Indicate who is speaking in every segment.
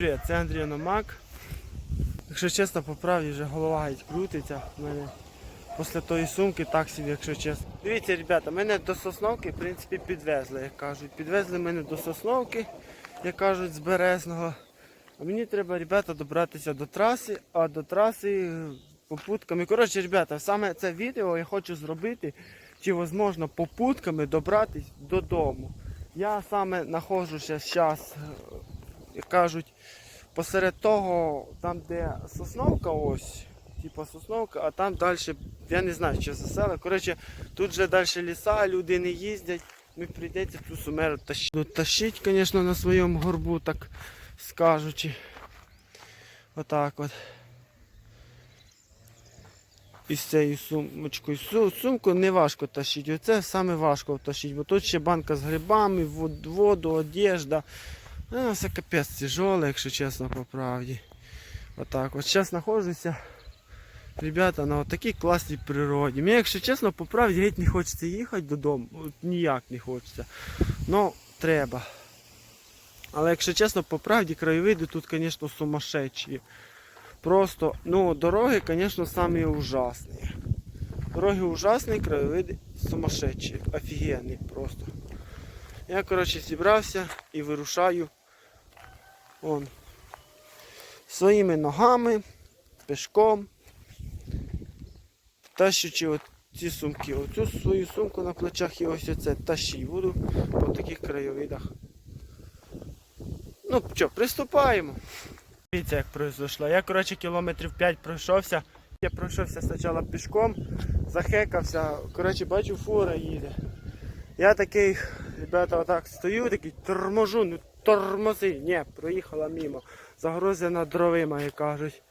Speaker 1: Привіт, це Андрій Номак. Якщо чесно, по правді вже голова геть крутиться. У мене після тої сумки так собі, якщо чесно. Дивіться, ребята, мене до Сосновки, в принципі, підвезли, як кажуть. Підвезли мене до Сосновки, як кажуть, з Березного. А мені треба, ребята, добратися до траси, а до траси попутками. Коротше, ребята, саме це відео я хочу зробити, чи можливо попутками добратись додому. Я саме знаходжуся зараз, як кажуть, посеред того, там де сосновка ось, типу сосновка, а там далі, я не знаю, що за село. Коротше, тут вже далі ліса, люди не їздять. Мені прийдеться цю сумеру тащити. Ну, Тащить, звісно, на своєму горбу, так скажучи. Отак от. Із цією сумочкою. Су- Сумку не важко тащити. Оце саме важко тащити, бо тут ще банка з грибами, воду, одежда. Ну, все капець тяжеле, якщо чесно, по правді. Отак. От зараз знаходжуся, ребята, на такій класній природі. Мені, якщо чесно, по правді геть не хочеться їхати додому. От ніяк не хочеться. Ну, треба. Але якщо чесно, по правді краєвиди тут, звісно, сумасшедші. Просто, ну, дороги, звісно, самі ужасні. Дороги ужасні, краєвиди сумасшедші. Офігенні просто. Я, коротше, зібрався і вирушаю он, своїми ногами, пешком, тащучи ці сумки. Оцю свою сумку на плечах і ось оце тащі буду по таких краєвидах. Ну що, приступаємо. Дивіться, як пройшло. Я, коротше, кілометрів 5 пройшовся. Я пройшовся спочатку пішком, захекався. Коротше, бачу, фура їде. Я такий, ребята, отак стою, такий торможу, ну тормози. Ні, проїхала мимо. Загрозена дровима, як кажуть.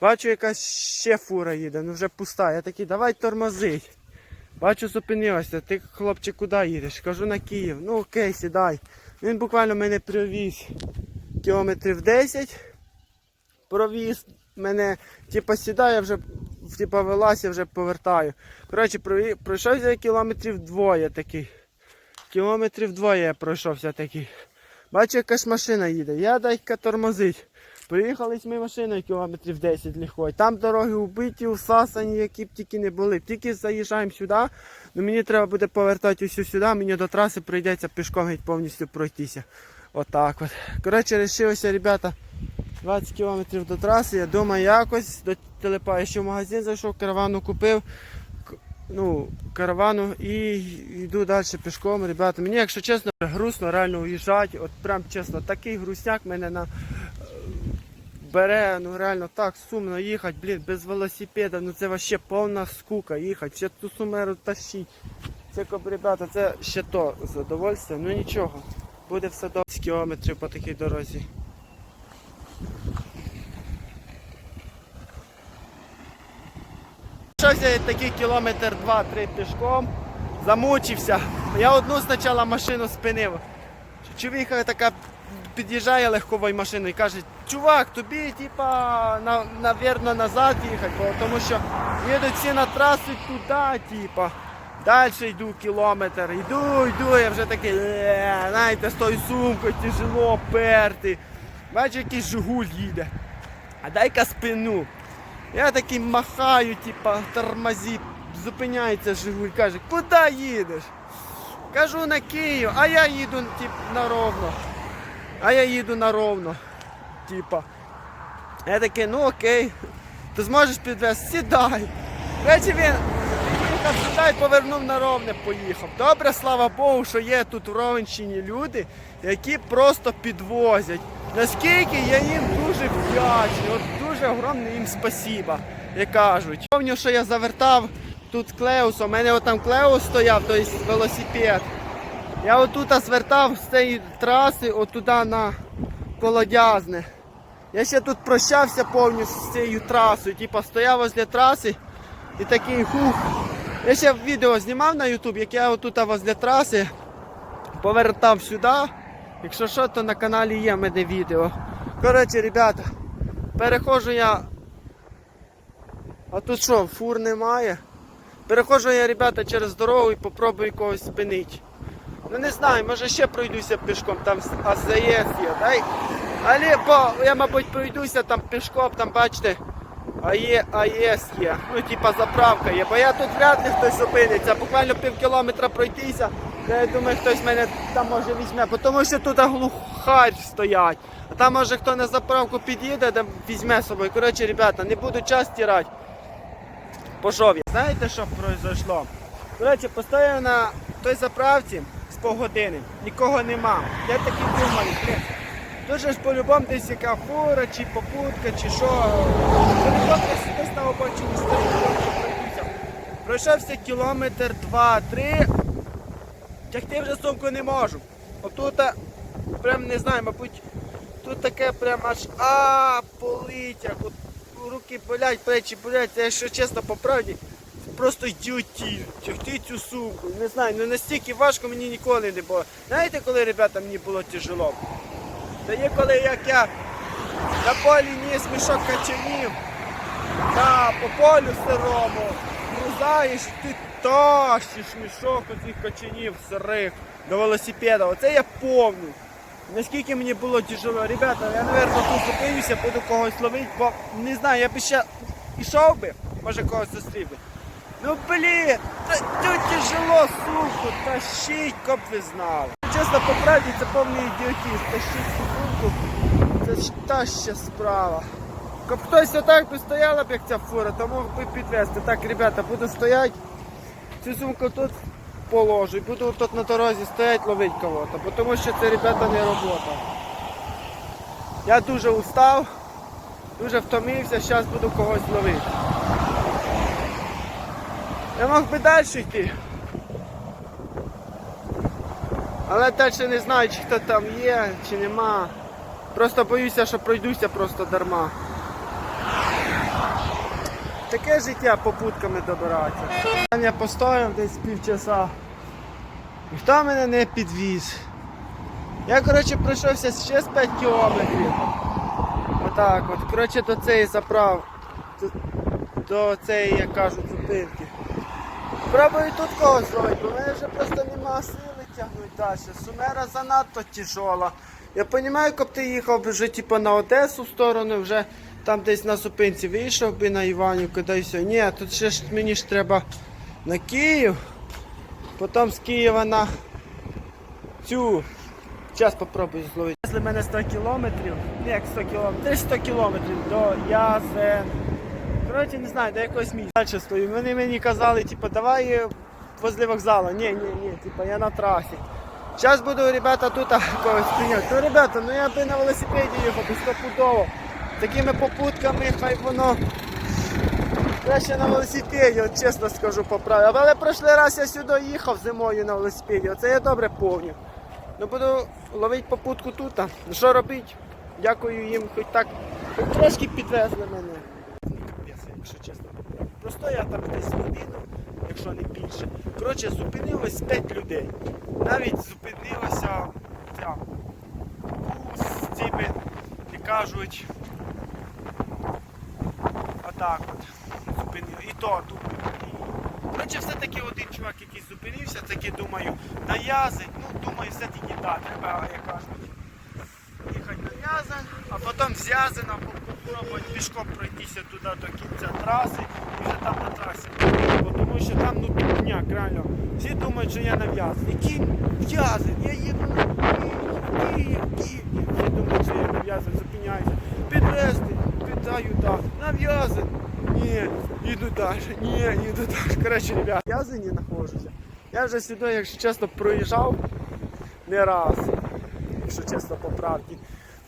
Speaker 1: Бачу, якась ще фура їде, ну вже пуста. Я такий, давай тормозить. Бачу, зупинилася. Ти, хлопче, куди їдеш? Кажу на Київ. Ну окей, сідай. Він буквально мене привіз кілометрів 10. Провіз мене, типа сідає, вже типа велася, вже повертаю. Коротше, пройшовся кілометрів двоє такий. Кілометрів двоє я пройшовся такий. Бачу, якась машина їде. Я дай-ка тормозить. Приїхали з ми машиною кілометрів 10 ліхой. Там дороги убиті, усасані, які б тільки не були. Тільки заїжджаємо сюди, ну мені треба буде повертати усю сюди, мені до траси прийдеться пішком геть повністю пройтися. Отак от. Коротше, рішилося, ребята, 20 кілометрів до траси. Я думаю, якось до телепаю, що в магазин зайшов, каравану купив. Ну, каравану і йду далі пішком, ребята. Мені, якщо чесно, грустно реально уїжджати. От прям чесно, такий грустняк мене на бере, ну реально так сумно їхати, блін, без велосипеда, ну це вообще повна скука їхати, ще ту сумеру тащить. Це коб, ребята, це ще то задовольство, ну нічого. Буде все до кілометрів по такій дорозі. Пройшовся такий кілометр два-три пішком, замучився. Я одну спочатку машину спинив. Чоловіка така під'їжджає легковою машиною і каже, чувак, тобі типа, на, навірно, назад їхати, тому що їдуть всі на трасу туди, типа. Далі йду кілометр, йду, йду, я вже такий, «Е, знаєте, з тою сумкою тяжело перти. Бачу, якийсь Жигуль їде. А дай-ка спину. Я такий махаю, типа, тормозі, зупиняється Жигуль, каже, куди їдеш? Кажу на Київ, а я їду тип, на ровно. А я їду на ровно. Типа. Я такий, ну окей. Ти зможеш підвезти? Сідай. Речі він приїхав і повернув на ровне, поїхав. Добре, слава Богу, що є тут в Ровенщині люди, які просто підвозять. Наскільки я їм дуже вдячний, от дуже огромне їм спасіба, як кажуть. Пам'ятаю, що я завертав тут Клеусом, у мене отам Клеус стояв, тобто велосипед. Я отут звертав з цієї траси отуди на Колодязне. Я ще тут прощався повністю з цією трасою. Типа стояв возле траси і такий хух. Я ще відео знімав на YouTube, як я отут возле траси повертав сюди. Якщо що, то на каналі є в мене відео. Коротше, ребята, переходжу я. А тут що, фур немає? Переходжу я, ребята, через дорогу і попробую когось спинити. Ну не знаю, може ще пройдуся пішком, там АЗС є, дай. Але по, я, мабуть, пройдуся там пішком, там бачите, АЄ, АЄС є. Ну, типа заправка є. Бо я тут вряд ли хтось зупиниться. Буквально пів кілометра пройтися. Я думаю, хтось мене там може візьме, тому що тут глухарь стоять. А там може хто на заправку під'їде, де візьме з собою. Коротше, ребята, не буду час тирати. Пошов я. Знаєте, що произошло? Коротше, постояв на той заправці з півгодини, нікого нема. Я такий думаю, блін, Дуже ж по-любому десь яка фура, чи попутка, чи що. Десь на обочині стоїть. Пройшовся кілометр, два, три. Тягти вже сумку не можу. Отут, прям не знаю, мабуть, тут таке прям аж а от руки болять, плечі болять, це якщо чесно по правді. Просто идиотизм, тягти цю сумку. Не знаю, ну настільки важко мені ніколи не було. Знаєте, коли, ребята, мені було тяжело? Та є коли як я на полі ніс мішок качанів, та по полю сирому, грузаєш, ти тащиш мішок оцих качанів сирих до велосипеда. Оце я помню. Наскільки мені було тяжело. Ребята, я, мабуть, тут зупинюся, буду когось ловити, бо не знаю, я б ще ішов би, може когось зустрів би. Ну блін, та тут тяжело сумку тащить, коп ви знали. Чесно, по правді це повний ідіотизм. Тащить сумку, це ж та ще справа. Коп хтось отак би стояла б, як ця фура, то мог би підвезти. Так, ребята, буду стояти, цю сумку тут положу і буду тут на дорозі стояти, ловити кого-то, тому що це, ребята, не робота. Я дуже устав, дуже втомився, зараз буду когось ловити. Я мог би далі йти. Але далі не знаю, чи хто там є, чи нема. Просто боюся, що пройдуся просто дарма. Таке життя попутками добиратися. Я постояв десь півчаса. Ніхто мене не підвіз. Я коротше пройшовся ще з 5 кілометрів. Отак от. Коротше до цієї заправ. До, до цієї, як кажуть, зупинки. Пробую тут когось зловити, бо в мене вже просто нема сили тягнути далі. Сумера занадто тяжола. Я розумію, коли ти їхав вже типу, на Одесу в сторону, вже там десь на зупинці вийшов би на Іванівку, да і все. Ні, тут ще ж мені ж треба на Київ, потім з Києва на цю. Зараз попробую зловити. Якщо мене 100 кілометрів, не як 100 кілометрів, десь 100 кілометрів до Язен. Коротше, не знаю, до якогось місця. Далі стою. Вони мені казали, типу, давай возле вокзалу. Ні, ні, ні, типу, я на трасі. Зараз буду, ребята, тут когось прийняти. Ну, ребята, ну я би на велосипеді їхав, стопудово. Такими попутками, хай воно. Краще на велосипеді, от чесно скажу по правді. Але прошлий раз я сюди їхав зимою на велосипеді, оце я добре помню. Ну буду ловити попутку тут. Що робити? Дякую їм, хоч так, хоч трошки підвезли мене. Якщо чесно. Просто я там десь годину, якщо не більше. Коротше, зупинилось 5 людей. Навіть зупинилося ця з цими, як кажуть, отак от. Зупинив. І то тут. Коротше, все-таки один чувак, який зупинився, таки думаю, наязить. Ну, думаю, все-таки так, треба, як кажуть їхати на В'язань, а потім з попробувати пішком пройтися туди до кінця траси і вже там на трасі. Тому що там ну дурняк, реально. Всі думають, що я на В'язань. Який В'язань? Я їду на Київ, Київ. Всі думають, що я на В'язань, зупиняюся. Підвезти, питаю, так. На В'язань. Ні, їду далі. Ні, їду далі. Коротше, ребят, в В'язані знаходжуся. Я вже сюди, якщо чесно, проїжджав не раз якщо чесно по правді.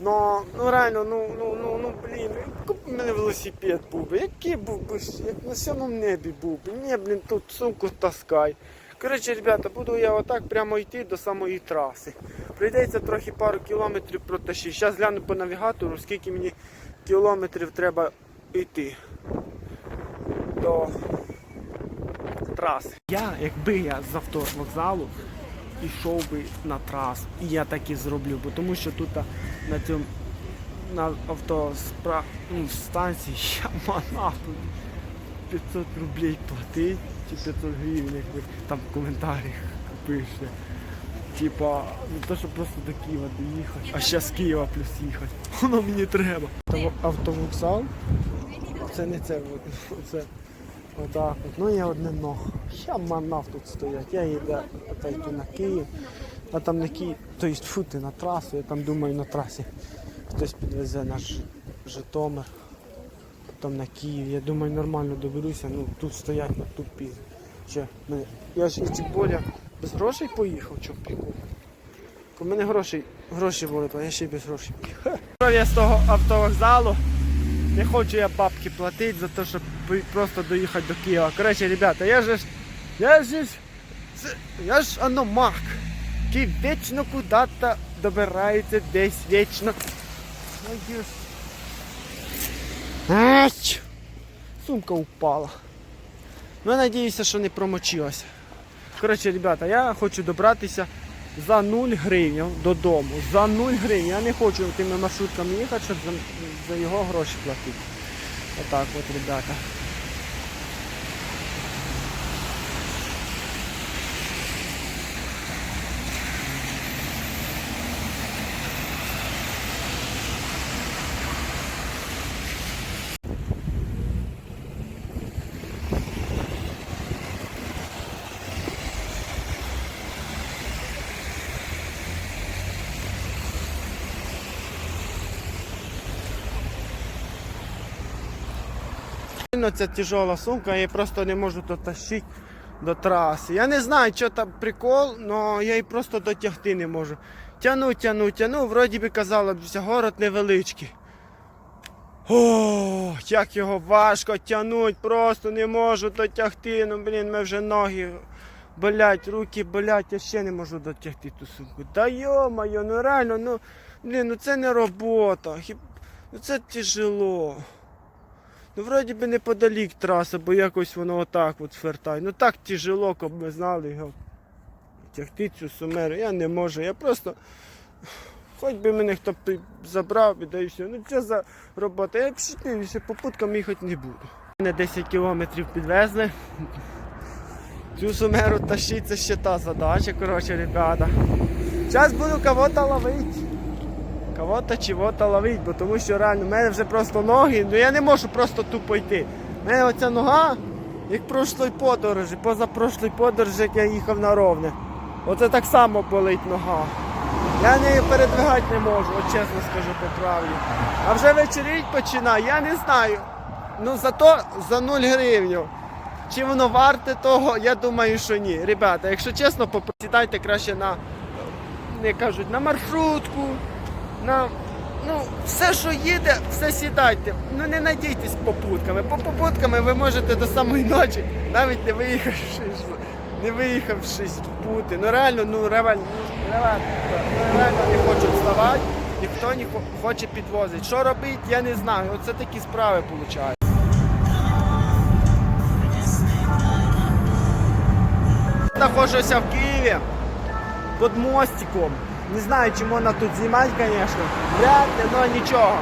Speaker 1: Но, ну реально, ну, ну, ну, ну блін, якби в мене велосипед був би, який був би, як на сьомому небі був би. Ні, блін, тут сумку таскай. Коротше, ребята, буду я отак прямо йти до самої траси. Прийдеться трохи пару кілометрів протащити. Зараз гляну по навігатору, скільки мені кілометрів треба йти до траси. Я, якби я з автовокзалу йшов би на трасу. І я так і зроблю, бо тому що тут на цьому на автоспра... ну, станції я манав 500 рублей платить чи 500 гривень, як ви там в коментарях пишете. Типа, не то, що просто до Києва доїхати, а ще з Києва плюс їхати. Воно мені треба. Автовокзал. Це не це, це отак. От. Ну є одне но. Ще манав тут стоять. Я їду опять на Київ. А там на Київ, то есть фу, на трасу, я там думаю на трасі. Хтось підвезе наш Житомир. Там на Київ. Я думаю нормально доберуся. Ну тут стоять на тупі. Ще, ну, я ж і тим більше без грошей поїхав, чому прикол. У мене гроші, гроші були, то я ще без грошей поїхав. Я з того автовокзалу. Не хочу я бабки платити за те, щоб просто доїхати до Києва. Коротше, ребята, я же ж. Я же. Я ж аномак. Який вічно куди-то добирається десь вічно. Ой. Ач! Сумка упала. Ну, я надіюся, що не промочилася. Коротше, ребята, я хочу добратися за 0 гривень додому. За 0 гривень. Я не хочу тими маршрутками їхати, щоб за, його гроші платити. Отак от, ребята. Ця тяжела сумка, я її просто не можу дотащити до траси. Я не знаю, що там прикол, але я її просто дотягти не можу. Тяну, тяну, тяну, вроді би казала, город невеличкий. О, як його важко тягнуть, просто не можу дотягти. Ну, блін, ми вже ноги болять, руки болять, я ще не можу дотягти ту сумку. Да йо-моє, ну реально, ну, блін, ну це не робота. Ну це тяжело. Ну, вроді би неподалік траса, бо якось воно отак от свертає. Ну так тяжело, щоб ми знали його. Тягти цю сумеру. Я не можу. Я просто. Хоч би мене хто б забрав і да. Ну це за робота. Я більше попутками їхати не буду. Мене 10 кілометрів підвезли. Цю сумеру тащити це ще та задача, коротше, ребята. Зараз буду кого-то ловити кого-то чого-то ловить, бо тому що реально в мене вже просто ноги, ну я не можу просто тупо йти. У мене оця нога, як прошлої подорожі, позапрошлої подорожі, як я їхав на ровне. Оце так само болить нога. Я нею передвигати не можу, от чесно скажу по правді. А вже вечеріть починає, я не знаю. Ну зато за 0 гривень. Чи воно варте того, я думаю, що ні. Ребята, якщо чесно, посідайте краще на, не кажуть, на маршрутку, на ну, все, що їде, все сідайте. Ну не надійтесь попутками. По попутками ви можете до самої ночі, навіть не виїхавши, не виїхавшись бути. Ну реально, ну реально, ну, реально, ну, реально не хочу вставати, ніхто не хоче підвозити. Що робити, я не знаю. Оце такі справи виходять. Знаходжуся в Києві під мостиком. Не знаю, чи можна тут знімати, звісно. Вряд ли, але нічого.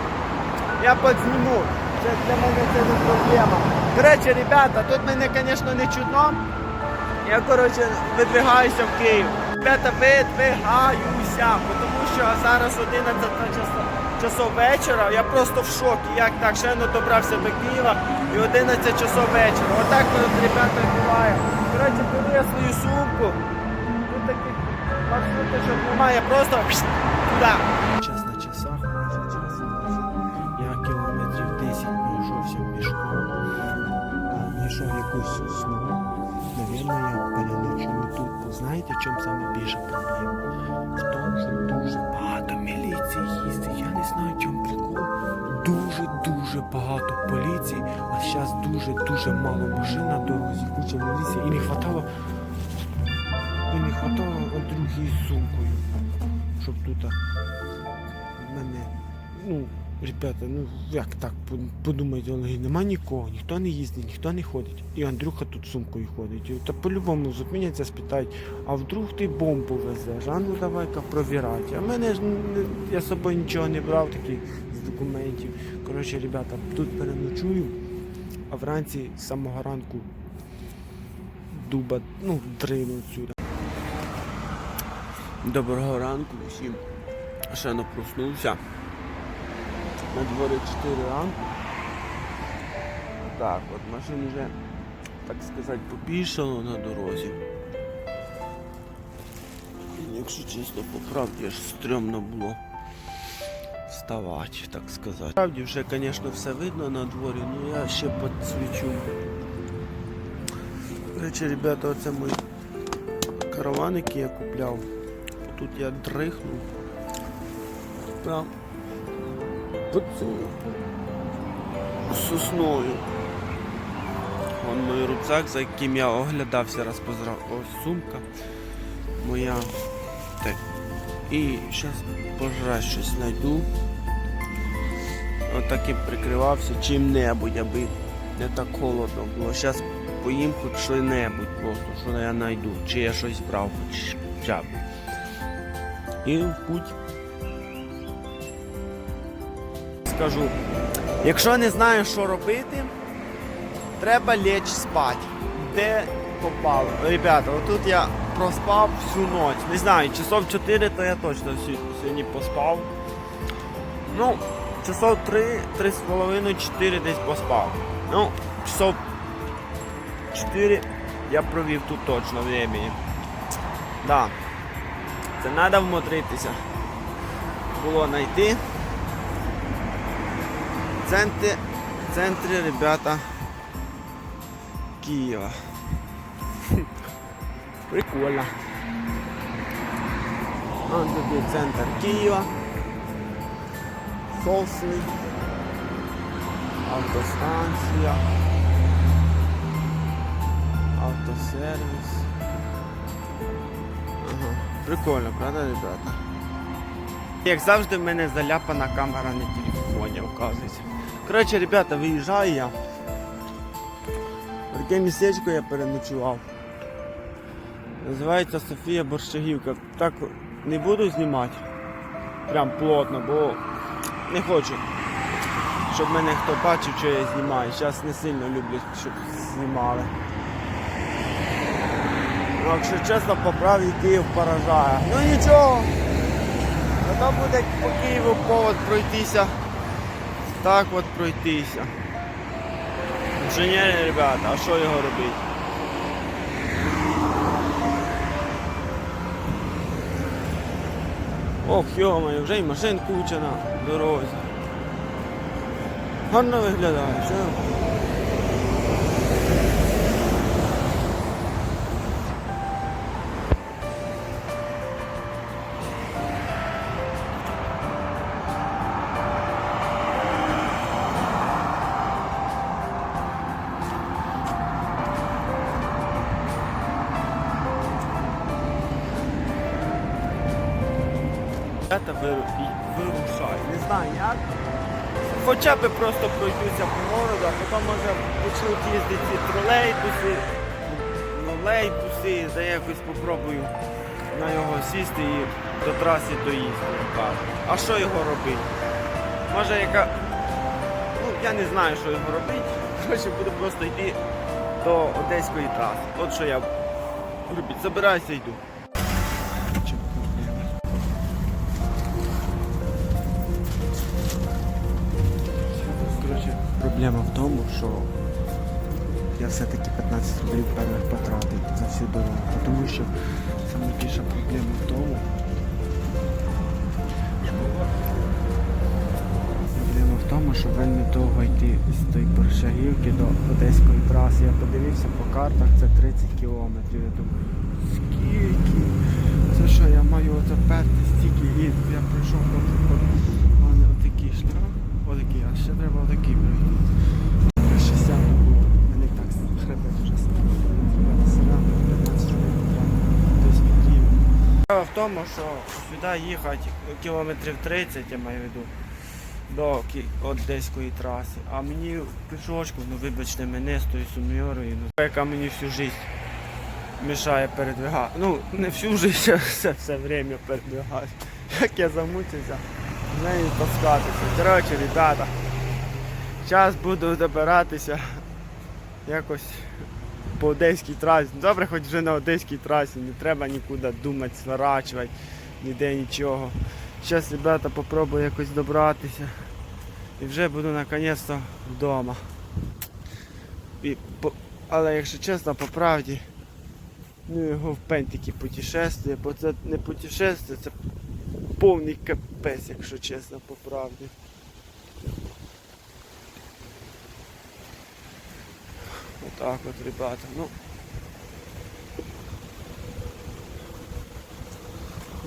Speaker 1: Я підзніму. Це для мене це не проблема. Коротше, ребята, тут мене, звісно, не чудно. Я, коротше, видвигаюся в Київ. Ребята, видвигаюся, тому що зараз 11 часов, часов вечора. Я просто в шокі. Як так? Ще не добрався до Києва і 11 часов вечора. Отак, от, ребята, буває. Коротше, беру я свою сумку. Маршруточок немає, просто туди. Час на часах, майже час. Я кілометрів 10 пройшовся пішком. Знайшов якусь смугу. Навірно, я переночую тут. Знаєте, чому саме більша проблема? В тому, що дуже багато міліції їздить. Я не знаю, чому прикол. Дуже-дуже багато поліції, а зараз дуже-дуже мало машин на дорозі, куча міліції. І не хватало і не хватало другій з сумкою, щоб тут мене. Ну, ребята, ну як так по- подумайте, нема нікого, ніхто не їздить, ніхто не ходить. І Андрюха тут сумкою ходить. Та по-любому зупиняться, спитають, а вдруг ти бомбу везеш? А ну давай-ка провірати. А мене ж я з собою нічого не брав таких з документів. Коротше, ребята, тут переночую, а вранці з самого ранку дуба, ну, дрину сюди. Доброго ранку всім. Ще не проснувся. На дворі 4 ранку. Так, от машин вже, так сказати, побільшало на дорозі. Якщо чесно, по правді аж стрьомно було вставати, так сказати. Правді вже, звісно, все видно на дворі, але я ще підсвічу. Речі, ребята, оце мої караван, який я купляв. Тут я дрихнув. Прям під сосною. Вон мій рюкзак, за яким я оглядався, раз позрав. Ось сумка моя. Так. І зараз пожрати щось знайду. Отак і прикривався чим-небудь, аби не так холодно було. Зараз поїм хоч що-небудь просто, що я знайду. Чи я щось брав, хоч. І в путь. Скажу, якщо не знаю, що робити, треба лечь спати. Де попало? Ребята, отут я проспав всю ніч. Не знаю, часов 4, то я точно сьогодні поспав. Ну, часов 3, 3,5, 4 десь поспав. Ну, часов 4 я провів тут точно времени. Да. Це треба вмотритися. Було знайти. Центри, центри, ребята, Києва. Прикольно. Ось тут центр Києва. Сосни. Автостанція. Автосервіс. Прикольно, правда, ребята? Як завжди, в мене заляпана камера на телефоні, оказується. Коротше, ребята, виїжджаю я. Таке містечко я переночував. Називається Софія Борщагівка. Так не буду знімати. Прям плотно, бо не хочу, щоб мене хто бачив, що я знімаю. Зараз не сильно люблю, щоб знімали. Ну, якщо чесно, по правді Київ поражає. Ну нічого. Зато буде по Києву повод пройтися. Так от пройтися. Інженери, ребята, а що його робити? Ох, йомаю, вже й машин куча на дорозі. Гарно виглядає, що? Ребята виру- і- вирушають. Не знаю як. Хоча б просто пройдуся по городу, а потім може почнуть їздити ці тролейбуси, лейбуси, за якось попробую на його сісти і до траси доїсти. А що його робити? Може яка. Ну, я не знаю, що його робити. Коротше, буду просто йти до Одеської траси. От що я робити. Забираюся йду. Проблема в тому, що я все-таки 15 рублів певних потратив за всю дорогу. Тому що найбільша проблема в тому. Проблема в тому, що вельми довго йти з тої Борщагівки до Одеської траси. Я подивився по картах, це 30 кілометрів. Я думаю, скільки? Це що, я маю оце перти стільки і я пройшов у мене отакий шлях, отакий, а ще треба отакий пройти. 60 було, мене так хребет вже став. Селяни 15 років від Києва. Справа в тому, що сюди їхати кілометрів 30, я маю в виду, до Одеської траси. А мені пішочку, ну вибачте мене з тою сумьорою, ну, яка мені всю життя мішає передвигати. Ну, не всю життя, все, все время передвигати. Як я замучився, з нею таскатися. Коротше, ребята, зараз буду добиратися якось по одеській трасі. Добре, хоч вже на одеській трасі, не треба нікуди думати, сворачувати, ніде нічого. Зараз, ребята, попробую якось добратися. І вже буду наконець-то вдома. І, по- але якщо чесно, по правді, ну його в пентики путешествие, бо це не путешествие, це повний капець, якщо чесно, по правді. Отак от, ребята. Ну.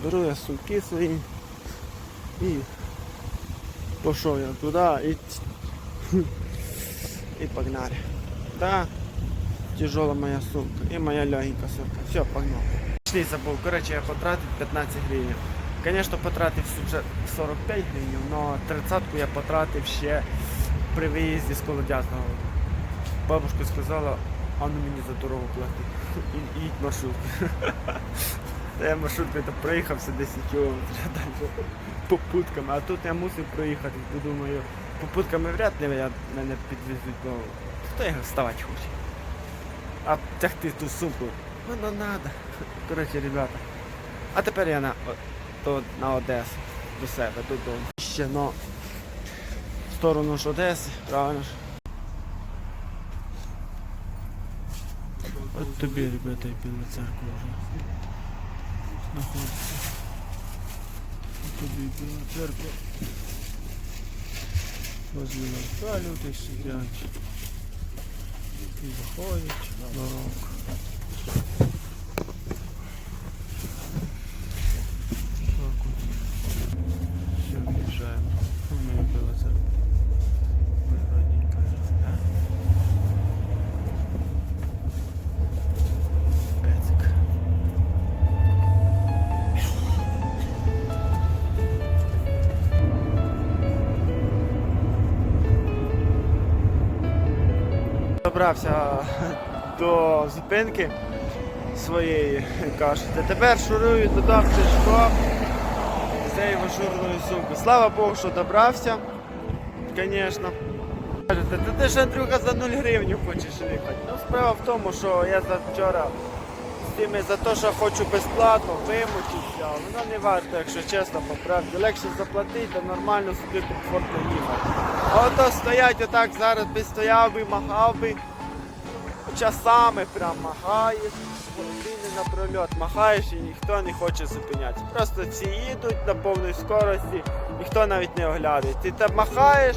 Speaker 1: Беру я сумки свої і пішов я туди і, і погнали. Да, тяжела моя сумка і моя легенька сумка. Все, погнал. Пішли забув. Коротше, я потратив 15 гривень. Звісно, потратив вже 45 гривень, але 30 я потратив ще при виїзді з Колодязного. Бабушка сказала, а ну мені за дорогу плати. І, їдь маршруткою. Та я маршруткою проїхався 10 кілометрів далі попутками, а тут я мусив проїхати, бо думаю, попутками вряд ли мене підвезуть, бо хто його вставати хоче. А тягти ту сумку, воно надо. Коротше, ребята. А тепер я на, то, на Одесу, до себе, додому. Ще в сторону ж Одеси, правильно ж. От тобі, ребята, і біла церква вже знаходиться. От тобі і біла церква. Возле ларца люди сидять. І заходять на рок. Добрався до зупинки своєї, кажете. Тепер шурую додав Тишко з цією шурною сумкою. Слава Богу, що добрався. Звісно. Ти ж Андрюха за 0 гривень хочеш їхати. Ну, справа в тому, що я за вчора з тими за те, що хочу безплатно, вимучився. Воно не варто, якщо чесно, по правді. Легше заплатити, а нормально собі комфортно їхати. А ото стоять отак зараз би стояв би, махав би. Часами прям махаєш, години напрольот махаєш і ніхто не хоче зупинятися. Просто всі їдуть на повній скорості, ніхто навіть не оглядає. Ти там махаєш,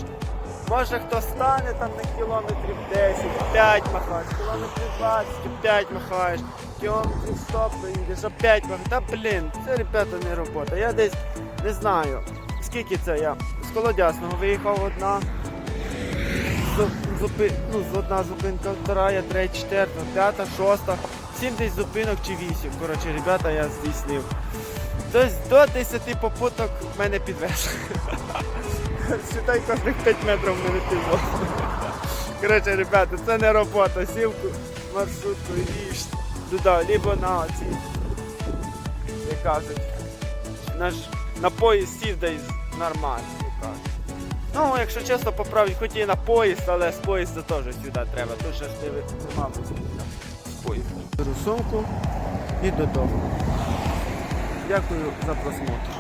Speaker 1: може хто стане там на кілометрів 10, 5 махаєш, кілометрів 20, 5 махаєш, кілометрів 100 приїдеш, опять махаєш. Та блін, це ребята не робота. Я десь не знаю, скільки це я з Колодясного виїхав одна. Зу- Зупи... Ну, одна зупинка, вторая, третя, четверта, п'ята, шоста, сім десь зупинок чи вісім. Коротше, ребята, я здійснив. Тобто до 10 попуток мене підвезли. Считай, кожних 5 метрів мене підвозили. Коротше, ребята, це не робота. Сів маршрутку і туди, либо на ці, як кажуть, на, на поїзд сів десь нормально, як кажуть. Ну, якщо чесно, поправить хоч і на поїзд, але з поїзда теж сюди треба. Тут ще не ви- з поїзда. Беру сумку і додому. Дякую за просмотр.